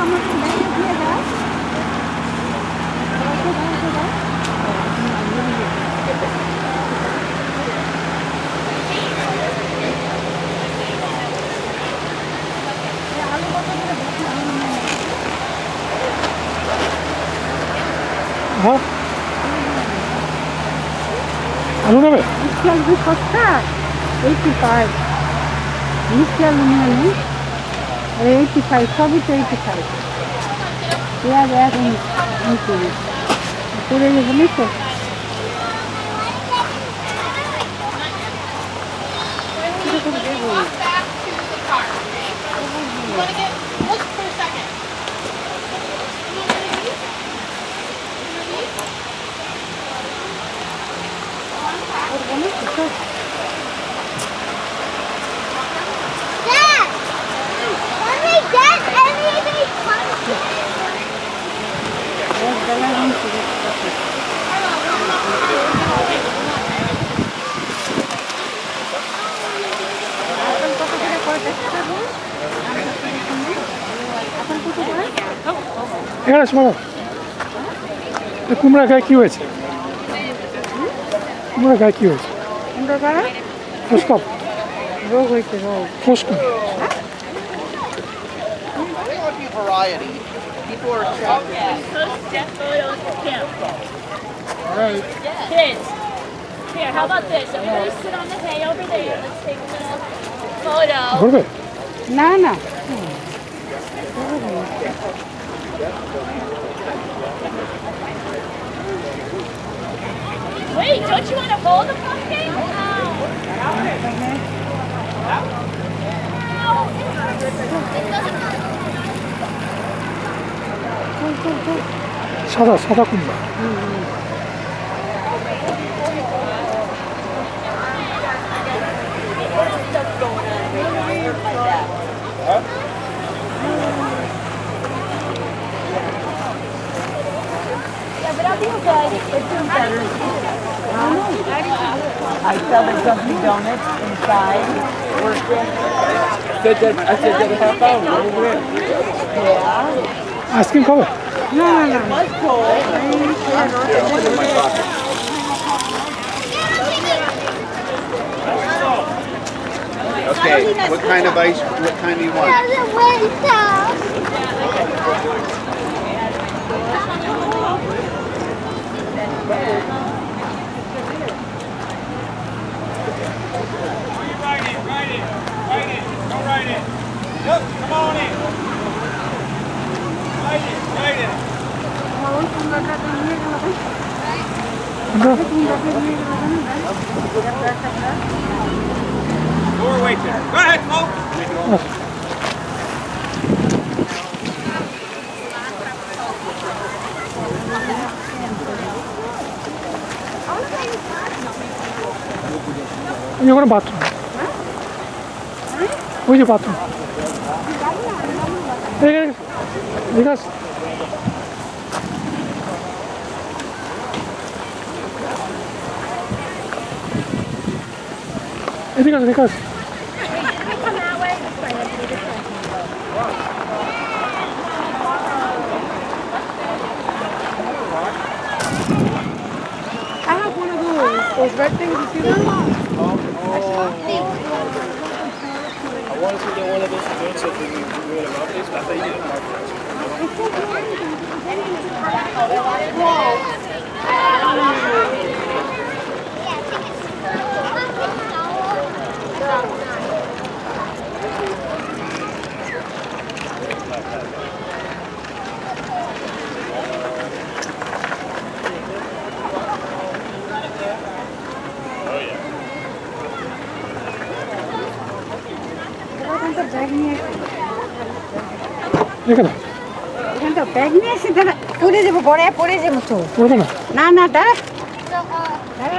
আমাকে দিয়ে দাও নেবে মিষ্টি আলু সস্তা এইটি ফাইভ মিষ্টি আলু নিয়ে নিই এইটি ফাইভ সবই তো এইটি ফাইভ পেঁয়াজ এক উনত্রিশ করে দেবো নিশ্চয় এখানে শোনো এ কুমড়া গায়ে কী হয়েছে কুমড়া গায়ে কী হয়েছে সুন্দর করে ফুসকাপ রোগ হয়েছে রোগ ফুসকা variety. People are attracted. Post death photos for Kim. Kids. Here, how about this? Everybody sit on the hay over there. Let's take a little Burger. No, no. Wait, don't you want to bowl the pumpkin? No. 사다 사다꾼다. 음. selling Dunkin' Donuts inside, working. Said that, I said that half hour, we were in. Yeah. Ice cream cover. No, no, no. It was cold. Yeah, I'll put it in my pocket. Okay, what kind of ice, what kind do you want? winter. Right in, right in, right in, go right in. Yep, come on in. Right in, right in. E agora bato. Hoje bato. Liga, liga. Liga. Liga, liga. Those red things, you see them? Oh. I. I wanted to get one of those joints that we were but I thought you didn't Whoa. এখানে। এখান তো bag নিয়ে এসে দাঁড়া পড়ে যাব গড়ে পড়ে যাব তো। পড়বে না না না দাঁড়া। দাঁড়া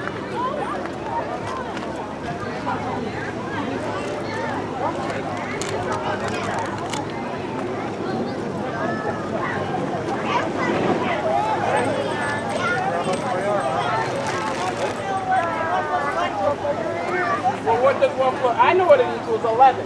what does one? I know what it equals 11.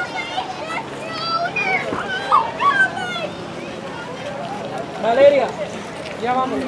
Valeria, ya vamos.